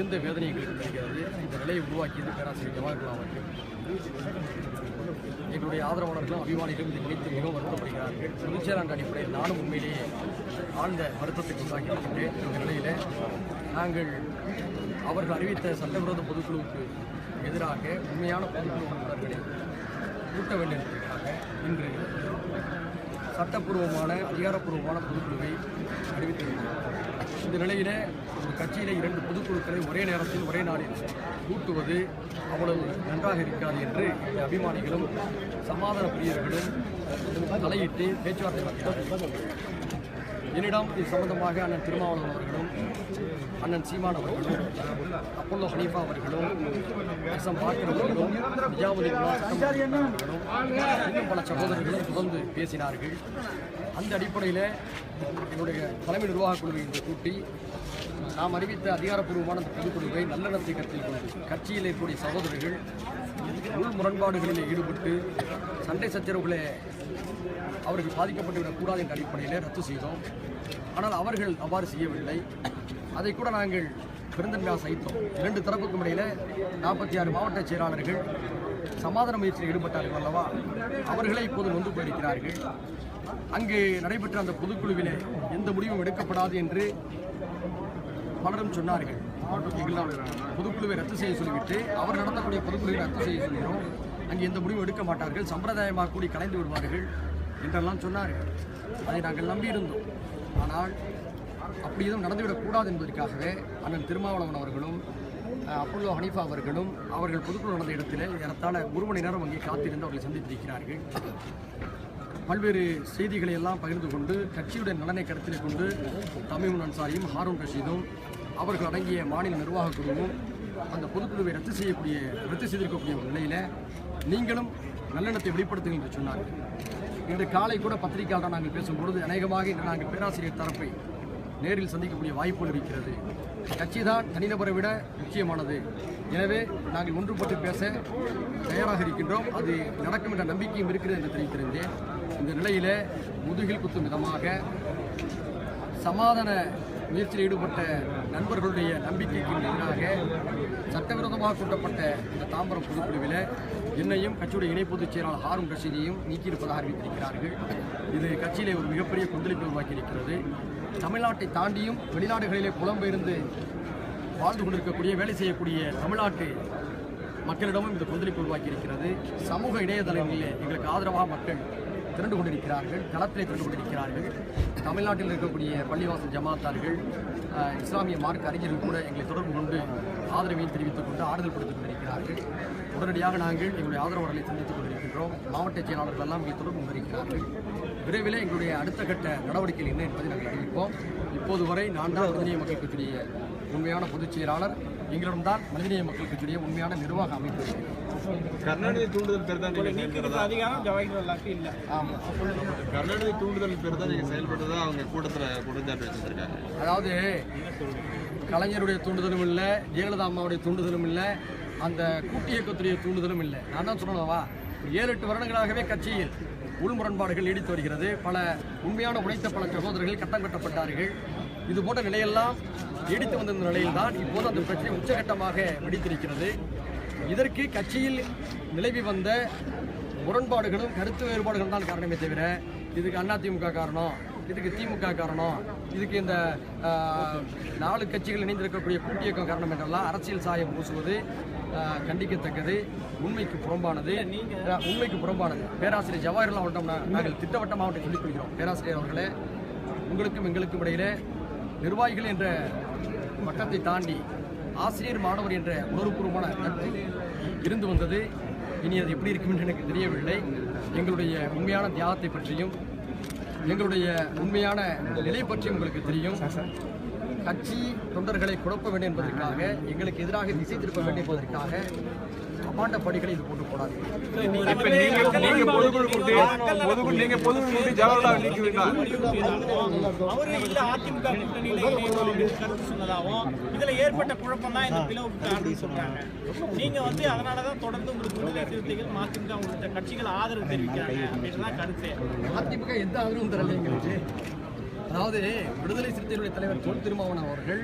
மிகுந்த வேதனை எங்களுக்கு கிடைக்கிறது இந்த நிலையை உருவாக்கியது பேராசிரியர் ஜவஹர்லால் அவர்கள் எங்களுடைய ஆதரவாளர்களும் அபிமானிகளும் இதை நினைத்து மிகவும் வருத்தப்படுகிறார்கள். பொதுச்செயலாளர் அடிப்படையில் நானும் உண்மையிலேயே ஆழ்ந்த வருத்தத்துக்கு உள்ளாகி இந்த நிலையில் நாங்கள் அவர்கள் அறிவித்த சட்டவிரோத பொதுக்குழுவுக்கு எதிராக உண்மையான பொதுக்குழு உறுப்பினர்களை கூட்ட வேண்டும் இன்று சட்டப்பூர்வமான அதிகாரப்பூர்வமான பொதுக்குழுவை அறிவித்திருக்கிறோம். இந்த நிலையிலே ஒரு கட்சியிலே இரண்டு பொதுக்குழுக்களை ஒரே நேரத்தில் ஒரே நாளில் கூட்டுவது அவ்வளவு நன்றாக இருக்காது என்று இந்த அபிமானிகளும் சமாதான பிரியர்களும் தலையிட்டு பேச்சுவார்த்தை நடத்தினார்கள் என்னிடம் இது சம்பந்தமாக அண்ணன் திருமாவளவன் அவர்களும் அண்ணன் சீமான் அவர்களும் அப்பல்லோ ஹனீஃபா அவர்களும் எஸ் எம் பாக்கர் அவர்களும் நிஜாமுதீன் அவர்களும் இன்னும் பல சகோதரர்களும் தொடர்ந்து பேசினார்கள். அந்த அடிப்படையில் என்னுடைய தலைமை நிர்வாகக் குழுவை இன்று கூட்டி நாம் அறிவித்த அதிகாரப்பூர்வமான அந்த பொதுக்குழுவை நல்லெண்ணத்தை கருத்தில் கொண்டு கட்சியிலே கூடிய சகோதரர்கள் உள் முரண்பாடுகளில் ஈடுபட்டு சண்டை சச்சரவுகளை அவர்கள் பாதிக்கப்பட்டுவிடக் கூடாது என்ற அடிப்படையில் ரத்து செய்தோம். ஆனால் அவர்கள் அவ்வாறு செய்யவில்லை. அதை கூட நாங்கள் பெருந்தன்மையாக சகித்தோம். இரண்டு தரப்புக்கும் இடையில நாற்பத்தி ஆறு மாவட்ட செயலாளர்கள் சமாதான முயற்சியில் ஈடுபட்டார்கள் அல்லவா? அவர்களே இப்போது நொந்து போயிருக்கிறார்கள். அங்கு நடைபெற்ற அந்த பொதுக்குழுவிலே எந்த முடிவும் எடுக்கப்படாது என்று பலரும் சொன்னார்கள். பொதுக்குழுவை ரத்து செய்ய சொல்லிவிட்டு அவர் நடத்தக்கூடிய பொதுக்குழுவை ரத்து செய்ய சொல்கிறோம் அங்கே எந்த முடிவும் எடுக்க மாட்டார்கள். சம்பிரதாயமாக கூடி கலைந்து விடுவார்கள் என்றெல்லாம் சொன்னார்கள். அதை நாங்கள் நம்பியிருந்தோம். ஆனால் அப்படி எதுவும் நடந்துவிடக்கூடாது என்பதற்காகவே அண்ணன் திருமாவளவன் அவர்களும் அஹ், அப்பல்லோ ஹனீஃபா அவர்களும் அவர்கள் பொதுக்குழு நடந்த இடத்தில் ஏறத்தாழ ஒரு மணி நேரம் அங்கே காத்திருந்து அவர்களை சந்தித்திருக்கிறார்கள். பல்வேறு செய்திகளை எல்லாம் பகிர்ந்து கொண்டு கட்சியுடைய நலனை கருத்தில் கொண்டு தமிமுன் அன்சாரியும் ஹாரூன் ரஷீதும் அவர்கள் அடங்கிய மாநில நிர்வாகக் குழுவும் அந்த பொதுக்குழுவை ரத்து செய்யக்கூடிய ரத்து செய்திருக்கக்கூடிய ஒரு நிலையில் நீங்களும் நல்லெண்ணத்தை வெளிப்படுத்துங்கள் என்று சொன்னார்கள். இன்று காலை கூட பத்திரிகையாளர் நாங்கள் பேசும்பொழுது அநேகமாக இன்று நாங்கள் பேராசிரியர் தரப்பை நேரில் சந்திக்கக்கூடிய வாய்ப்புகள் இருக்கிறது. கட்சி தான் தனிநபரை விட முக்கியமானது. எனவே நாங்கள் ஒன்றுபட்டு பேச தயாராக இருக்கின்றோம். அது நடக்கும் என்ற நம்பிக்கையும் இருக்கிறது என்று தெரிவித்திருந்தேன். இந்த நிலையில் முதுகில் குத்தும் விதமாக சமாதான முயற்சியில் ஈடுபட்ட நண்பர்களுடைய நம்பிக்கைக்கு எதிராக சட்டவிரோதமாக கூட்டப்பட்ட இந்த தாம்பரம் பொதுக்குழுவில் என்னையும் கட்சியுடைய இணை பொதுச் செயலாளர் ஹாரூன் ரஷீதையும் நீக்கியிருப்பதாக அறிவித்திருக்கிறார்கள். இது கட்சியிலே ஒரு மிகப்பெரிய கொந்தளிப்பை உருவாக்கியிருக்கிறது தமிழ்நாட்டை தாண்டியும் வெளிநாடுகளிலே புலம்பெயர்ந்து வாழ்ந்து கொண்டிருக்கக்கூடிய வேலை செய்யக்கூடிய தமிழ்நாட்டு மக்களிடமும் இந்த கொந்தளிப்பு உருவாக்கி இருக்கிறது. சமூக இணையதளங்களிலே எங்களுக்கு ஆதரவாக மக்கள் திரண்டு கொண்டிருக்கிறார்கள் களத்திலே திரண்டு கொண்டிருக்கிறார்கள் தமிழ்நாட்டில் இருக்கக்கூடிய பள்ளிவாசல் ஜமாத்தார்கள் இஸ்லாமிய மார்க்க அறிஞர்கள் கூட எங்களை தொடர்பு கொண்டு ஆதரவையும் தெரிவித்துக் கொண்டு ஆறுதல் கொடுத்துக் கொண்டிருக்கிறார்கள். உடனடியாக நாங்கள் எங்களுடைய ஆதரவாளர்களை சந்தித்துக் கொண்டிருக்கின்றோம். மாவட்ட செயலாளர்கள் எல்லாம் எங்களை தொடர்பு கொண்டிருக்கிறார்கள் விரைவில் எங்களுடைய அடுத்த கட்ட நடவடிக்கைகள் என்ன என்பதை நாங்கள் அறிவிப்போம். இப்போது வரை நான் தான் மனிதநேய மக்கள் கட்சியுடைய உண்மையான பொதுச் செயலாளர். எங்களிடம் தான் மனிதநேய மக்கள் கட்சியுடைய உண்மையான நிர்வாக அமைப்பு. கருணாநிதி தூண்டுதல் பேர் தான் நீங்க செயல்படுறதா அதிகாரம் ஜவஹர்லாலுக்கு இல்லை. ஆமாம் கருணாநிதி தூண்டுதல் பேர் தான் அவங்க கூட்டத்துல குற்றச்சாட்டு வச்சிருக்காங்க? அதாவது கலைஞருடைய தூண்டுதலும் இல்லை ஜெயலலிதா அம்மாவுடைய தூண்டுதலும் இல்லை அந்த கூட்டு இயக்கத்துடைய தூண்டுதலும் இல்லை. நான் தான் சொல்லணும்வா ஏழு எட்டு வருடங்களாகவே கட்சியில் உள் முரண்பாடுகள் நீடித்து வருகிறது. பல உண்மையான உழைத்த பல சகோதரர்கள் கட்டம் கட்டப்பட்டார்கள். இது போன்ற நிலையெல்லாம் நீடித்து வந்த நிலையில்தான் இப்போது அந்த பிரச்சனை உச்சகட்டமாக வெடித்திருக்கிறது. இதற்கு கட்சியில் நிலவி வந்த முரண்பாடுகளும் கருத்து வேறுபாடுகளும் தான் காரணமே தவிர இதுக்கு அதிமுக காரணம் இதுக்கு திமுக காரணம் இதுக்கு இந்த நாலு கட்சிகள் இணைந்திருக்கக்கூடிய கூட்டு இயக்கம் காரணம் என்றெல்லாம் அரசியல் சாயம் பூசுவது கண்டிக்கத்தக்கது உண்மைக்கு புறம்பானது உண்மைக்கு புறம்பானது. பேராசிரியர் ஜவஹர்லால் அவர்களிடம் நாங்கள் திட்டவட்டமாக அவற்றை சொல்லிக் கொள்கிறோம். பேராசிரியர் அவர்களே உங்களுக்கும் எங்களுக்கும் இடையிலே நிர்வாகிகள் என்ற பட்டத்தை தாண்டி ஆசிரியர் மாணவர் என்ற உணர்வுபூர்வமான நட்பு இருந்து வந்தது. இனி அது எப்படி இருக்கும் என்று எனக்கு தெரியவில்லை. எங்களுடைய உண்மையான தியாகத்தை பற்றியும் எங்களுடைய உண்மையான நிலை பற்றியும் உங்களுக்கு தெரியும். கட்சி தொண்டர்களை குழப்ப வேண்டும் என்பதற்காக எங்களுக்கு எதிராக திசை திருப்ப வேண்டும் என்பதற்காக அபாண்ட படிகளை இது போட்டு போடாது நீங்க பொதுக்குழு ஜவஹர்லால் அவரு இல்ல அதிமுக கருத்து சொன்னதாகவும் இதுல ஏற்பட்ட குழப்பம் தான் இந்த பிளவுக்கு காரணம் சொல்றாங்க. நீங்க வந்து அதனாலதான் தொடர்ந்து உங்களுக்கு விடுதலை சிறுத்தைகள் மதிமுக உள்ளிட்ட கட்சிகள் ஆதரவு தெரிவிக்கிறாங்க அப்படின்னு தான் கருத்து. அதிமுக எந்த ஆதரவும் தரல எங்களுக்கு. அதாவது விடுதலை சிறுத்தைகளுடைய தலைவர் தொல் திருமாவன் அவர்கள்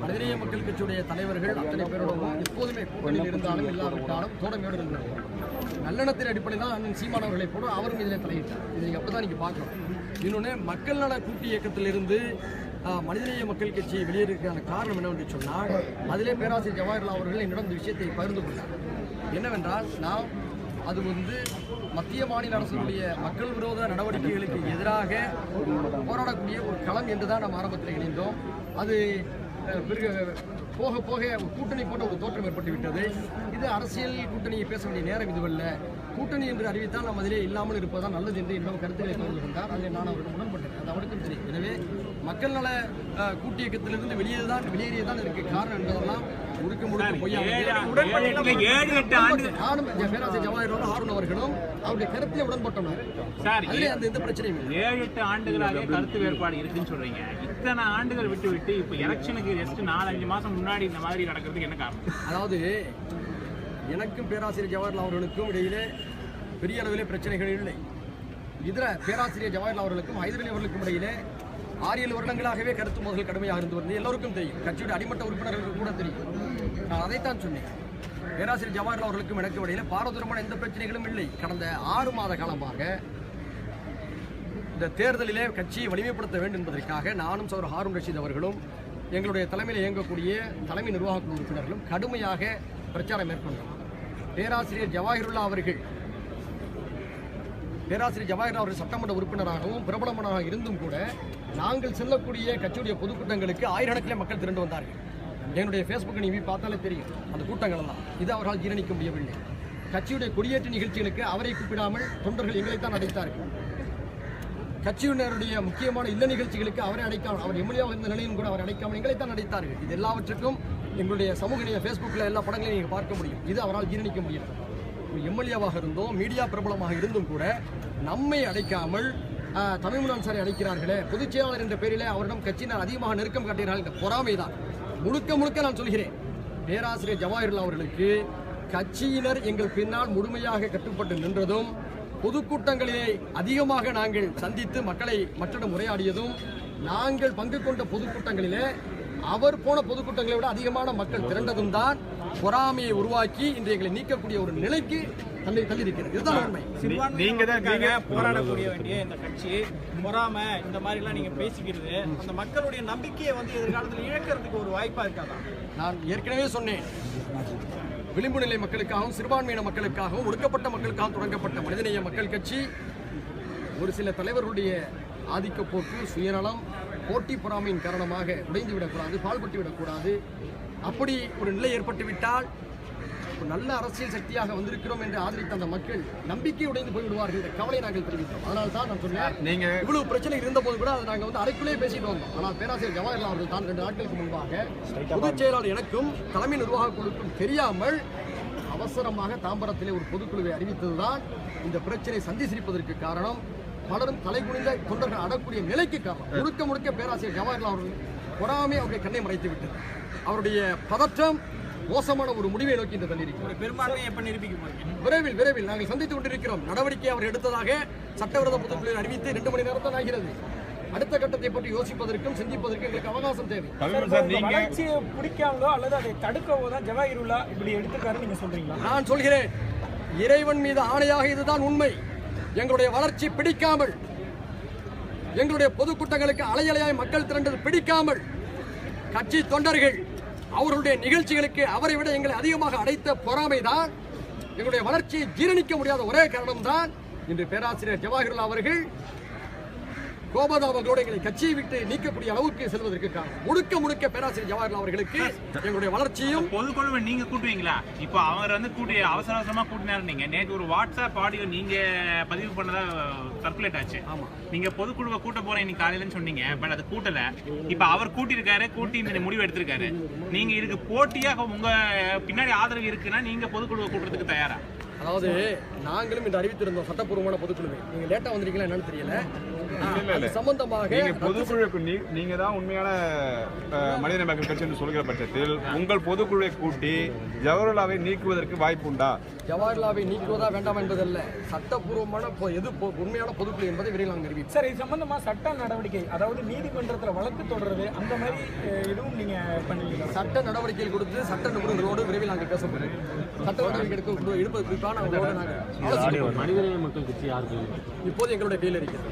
மனிதநேய மக்கள் கட்சியுடைய தலைவர்கள் அத்தனை பேரோடும் எப்போதுமே கூட்டணியில் இருந்தாலும் இல்லாவிட்டாலும் தோடமையோடு இருந்தார் நல்லெண்ணத்தின் அடிப்படையில் தான் அண்ணன் சீமான் அவர்களை போல அவரும் இதில் தலையிட்டார். இதை நீங்கள் அப்போ தான் நீங்கள் பார்க்கணும். இன்னொன்று மக்கள் நல கூட்டு இயக்கத்திலிருந்து மனிதநேய மக்கள் கட்சியை வெளியேறதுக்கான காரணம் என்னவென்று சொன்னால் அதிலே பேராசிரியர் ஜவஹர்லால் அவர்கள் என்னிடம் இந்த விஷயத்தை பகிர்ந்து கொண்டார். என்னவென்றால் நாம் அது வந்து மத்திய மாநில அரசுடைய மக்கள் விரோத நடவடிக்கைகளுக்கு எதிராக போராடக்கூடிய ஒரு களம் என்று தான் நாம் ஆரம்பத்தில் இணைந்தோம். அது பிறகு போக போக ஒரு கூட்டணி போன்ற ஒரு தோற்றம் ஏற்பட்டு விட்டது. இது அரசியல் கூட்டணியை பேச வேண்டிய நேரம் இதுவல்ல. கூட்டணி என்று அறிவித்தால் நாம் அதிலே இல்லாமல் இருப்பதால் நல்லது என்று இன்னும் கருத்துக்களை பகிர்ந்து கொண்டார். அதில் நான் அவருக்கு உடன்பட்டேன். அது அவருக்கும் தெரியும். எனவே மக்கள் நல அஹ், கூட்டு இயக்கத்திலிருந்து வெளியேதான் வெளியேறியதான் இருக்கு. காரணம் என்பதெல்லாம் முழுக்க முழுக்க இந்த பேராசிரியர் ஜவாஹிரோட ஹாரூன் அவர்களும் அவருடைய கருத்திலே உடன்பட்டோம் நாங்கள். சார் அதிலே அந்த எந்த பிரச்சனையும் இல்லை. ஏழு எட்டு ஆண்டுகளாக கருத்து வேறுபாடு இருக்குன்னு சொல்றீங்க. இத்தனை ஆண்டுகள் விட்டு விட்டு இப்போ எலெக்ஷனுக்கு ஜஸ்ட் நாலு அஞ்சு மாசம் முன்னாடி இந்த மாதிரி நடக்கிறதுக்கு என்ன காரணம்? அதாவது எனக்கும் பேராசிரியர் ஜவஹர்லால் அவர்களுக்கும் இடையிலே பெரிய அளவிலே பிரச்சனைகள் இல்லை. இதர பேராசிரியர் ஜவஹர்லால் அவர்களுக்கும் ஹைதரலி அவர்களுக்கும் இடையிலே ஆறு ஏழு வருடங்களாகவே கருத்து மோதல் கடுமையாக இருந்து வருது. எல்லோருக்கும் தெரியும். கட்சியோட அடிமட்ட உறுப்பினர்களுக்கு கூட தெரியும். நான் அதைத்தான் சொன்னேன். பேராசிரியர் ஜவஹர்லால் அவர்களுக்கும் எனக்கு இடையில பாரதூரமான எந்த பிரச்சனைகளும் இல்லை. கடந்த ஆறு மாத காலமாக இந்த தேர்தலிலே கட்சியை வலிமைப்படுத்த வேண்டும் என்பதற்காக நானும் சௌர் ஹாரூன் ரஷீத் அவர்களும் எங்களுடைய தலைமையில் இயங்கக்கூடிய தலைமை நிர்வாக குழு உறுப்பினர்களும் கடுமையாக பிரச்சாரம் மேற்கொண்டோம். பேராசிரியர் ஜவாஹிருல்லா அவர்கள் பேராசிரியர் ஜவாஹிர் அவர்கள் சட்டமன்ற உறுப்பினராகவும் பிரபலமனாக இருந்தும் கூட நாங்கள் செல்லக்கூடிய கட்சியுடைய பொதுக்கூட்டங்களுக்கு ஆயிரக்கணக்கிலே மக்கள் திரண்டு வந்தார்கள். என்னுடைய ஃபேஸ்புக்கை நீ பார்த்தாலே தெரியும். அந்த கூட்டங்கள் எல்லாம் இது அவரால் ஜீரணிக்க முடியவில்லை. கட்சியுடைய கொடியேற்ற நிகழ்ச்சிகளுக்கு அவரை கூப்பிடாமல் தொண்டர்கள் எங்களைத்தான் அடைத்தார்கள். கட்சியினருடைய முக்கியமான இல்ல நிகழ்ச்சிகளுக்கு அவரை அடைக்காமல் அவர் எம்எல்ஏவாக இருந்த நிலையும் கூட அவர் அடைக்காமல் எங்களைத்தான் அடைத்தார்கள். இது எல்லாவற்றுக்கும் எங்களுடைய சமூக நிலைய ஃபேஸ்புக்கில் எல்லா படங்களையும் நீங்கள் பார்க்க முடியும். இது அவரால் ஜீரணிக்க முடியும் எம்எல்ஏவாக இருந்தோம் மீடியா பிரபலமாக இருந்தும் கூட நம்மை அடைக்காமல் ஆஹ், தமிழ்மண் அழைக்கிறார்களே பொதுச் செயலாளர் என்ற பெயரிலே அவரிடம் கட்சியினர் அதிகமாக நெருக்கம் காட்டுகிறார்கள் என்ற பொறாமைதான். முழுக்க முழுக்க நான் சொல்கிறேன். பேராசிரியர் ஜவாஹிர்லா அவர்களுக்கு கட்சியினர் எங்கள் பின்னால் முழுமையாக கட்டுப்பட்டு நின்றதும் பொதுக்கூட்டங்களிலே அதிகமாக நாங்கள் சந்தித்து மக்களை மற்றிடம் உரையாடியதும் நாங்கள் பங்கு கொண்ட பொதுக்கூட்டங்களிலே அவர் போன பொதுக்கூட்டங்களை விட அதிகமான மக்கள் திரண்டதும் தான் பொறாமையை உருவாக்கி இன்று எங்களை நீக்கக்கூடிய ஒரு நிலைக்கு தள்ளி தள்ளியிருக்கிறது இதுதான் உண்மை. நீங்க தான் சிறுபான்மையினருக்காக போராடக்கூடிய வேண்டிய இந்த கட்சி பொறாம இந்த மாதிரி எல்லாம் நீங்க பேசிக்கிறது அந்த மக்களுடைய நம்பிக்கையை வந்து எதிர்காலத்தில் இழக்கிறதுக்கு ஒரு வாய்ப்பா இருக்காதா? நான் ஏற்கனவே சொன்னேன். விளிம்பு நிலை மக்களுக்காகவும் சிறுபான்மையின மக்களுக்காகவும் ஒடுக்கப்பட்ட மக்களுக்காகவும் தொடங்கப்பட்ட மனிதநேய மக்கள் கட்சி ஒரு சில தலைவர்களுடைய ஆதிக்க போக்கு சுயநலம் போட்டி பொறாமையின் காரணமாக உடைந்து விடக்கூடாது பால்பட்டு விடக்கூடாது. அப்படி ஒரு நிலை ஏற்பட்டுவிட்டால் நல்ல அரசியல் சக்தியாக வந்திருக்கிறோம் என்று ஆதரித்த அந்த மக்கள் நம்பிக்கை உடைந்து போய்விடுவார்கள் என்ற கவலை நாங்கள் தெரிவித்தோம். அதனால தான் நான் சொன்னேன். நீங்க இவ்வளவு பிரச்சனை இருந்த போது கூட அதை நாங்கள் வந்து அறைக்குள்ளே பேசிட்டு வந்தோம். ஆனால் பேராசிரியர் ஜவஹர்லால் அவர்கள் தான் ரெண்டு நாட்களுக்கு முன்பாக பொதுச் செயலாளர் எனக்கும் தலைமை நிர்வாக குழுக்கும் தெரியாமல் அவசரமாக தாம்பரத்திலே ஒரு பொதுக்குழுவை அறிவித்ததுதான் இந்த பிரச்சனை சந்தி சிரிப்பதற்கு காரணம். பலரும் தலைகுனிந்த தொண்டர்கள் அடக்கூடிய நிலைக்கு காரணம். முழுக்க முழுக்க பேராசிரியர் ஜவஹர்லால் அவர்கள் பொறாமை அவருடைய கண்ணை மறைத்து விட்டது அவருடைய பதற்றம் மோசமான ஒரு முடிவை நோக்கி இந்த தள்ளியிருக்கிறது ஒரு பெரும்பான்மையை எப்ப நிரூபிக்க விரைவில் விரைவில் நாங்கள் சந்தித்துக் கொண்டிருக்கிறோம். நடவடிக்கை அவர் எடுத்ததாக சட்டவிரோத பொதுக்குழுவில் அறிவித்து ரெண்டு மணி நேரம் தான் ஆகிறது. அடுத்த கட்டத்தை பற்றி யோசிப்பதற்கும் சிந்திப்பதற்கும் எங்களுக்கு அவகாசம் தேவை. தமிழ் சார் நீங்க வளர்ச்சியை பிடிக்காமலோ அல்லது அதை தடுக்கவோ தான் ஜவாஹிருல்லா இப்படி எடுத்துக்காரு நீங்க சொல்றீங்களா? நான் சொல்கிறேன். இறைவன் மீது ஆணையாக இதுதான் உண்மை. எங்களுடைய வளர்ச்சி பிடிக்காமல் எங்களுடைய பொதுக்கூட்டங்களுக்கு அலையலையாய் மக்கள் திரண்டது பிடிக்காமல் கட்சி தொண்டர்கள் அவருடைய நிகழ்ச்சிகளுக்கு அவரை விட எங்களை அதிகமாக அடைத்த பொறாமைதான். எங்களுடைய வளர்ச்சியை ஜீரணிக்க முடியாத ஒரே காரணம்தான் இன்று பேராசிரியர் ஜவாஹிருல்லா அவர்கள். கோபதாபங்களோடு எங்களை கட்சியை விட்டு நீக்கக்கூடிய அளவுக்கு செல்வதற்கு காரணம். முழுக்க முழுக்க பேராசிரியர் ஜவாஹர்லால் அவர்களுக்கு எங்களுடைய வளர்ச்சியும் பொதுக்குழுவை நீங்க கூட்டுவீங்களா? இப்போ அவர் வந்து கூட்டி அவசர அவசரமா கூட்டினாரு நீங்க. நேற்று ஒரு வாட்ஸ்அப் ஆடியோ நீங்க பதிவு பண்ணதா சர்க்குலேட் ஆச்சு. ஆமா. நீங்க பொதுக்குழுவை கூட்ட போறேன் இன்னைக்கு காலையிலன்னு சொன்னீங்க பட் அது கூட்டல. இப்ப அவர் கூட்டியிருக்காரு கூட்டி இந்த முடிவு எடுத்திருக்காரு. நீங்க இதுக்கு போட்டியாக உங்க பின்னாடி ஆதரவு இருக்குன்னா நீங்க பொதுக்குழுவை கூட்டுறதுக்கு தயாரா? அதாவது நாங்களும் இன்று அறிவித்திருந்தோம் சட்டப்பூர்வமான பொதுக்குழுவை. நீங்க லேட்டா வந்திருக்கீங்களா என்னன்னு தெரியல. சம்பந்தமாக நீங்க பொதுக்குழுக்கு நீங்க தான் உண்மையான மனிதநேய மக்கள் கட்சி என்று சொல்கிற பட்சத்தில் உங்கள் பொதுக்குழுவை கூட்டி ஜவஹர்லாவை நீக்குவதற்கு வாய்ப்பு உண்டா? ஜவஹர்லாவை நீக்குவதா வேண்டாம் என்பதல்ல. சட்டப்பூர்வமான எது பொ- உண்மையான பொதுக்குழு என்பதை விரைவில் நாங்கள் நிரூபிப்போம் சார் இது சம்பந்தமா சட்ட நடவடிக்கை அதாவது நீதிமன்றத்துல வழக்கு தொடர்றது அந்த மாதிரி எதுவும் நீங்க பண்ணுவீங்களா? சட்ட நடவடிக்கைகள் கொடுத்து சட்ட நிபுணர்களோடு விரைவில் நாங்கள் பேச போகிறோம். சட்ட நடவடிக்கை எடுக்க எடுப்பது குறிப்பான மனிதநேய மக்கள் கட்சி யாருக்கு? இப்போது எங்களுடைய கையில் இருக்கிறது.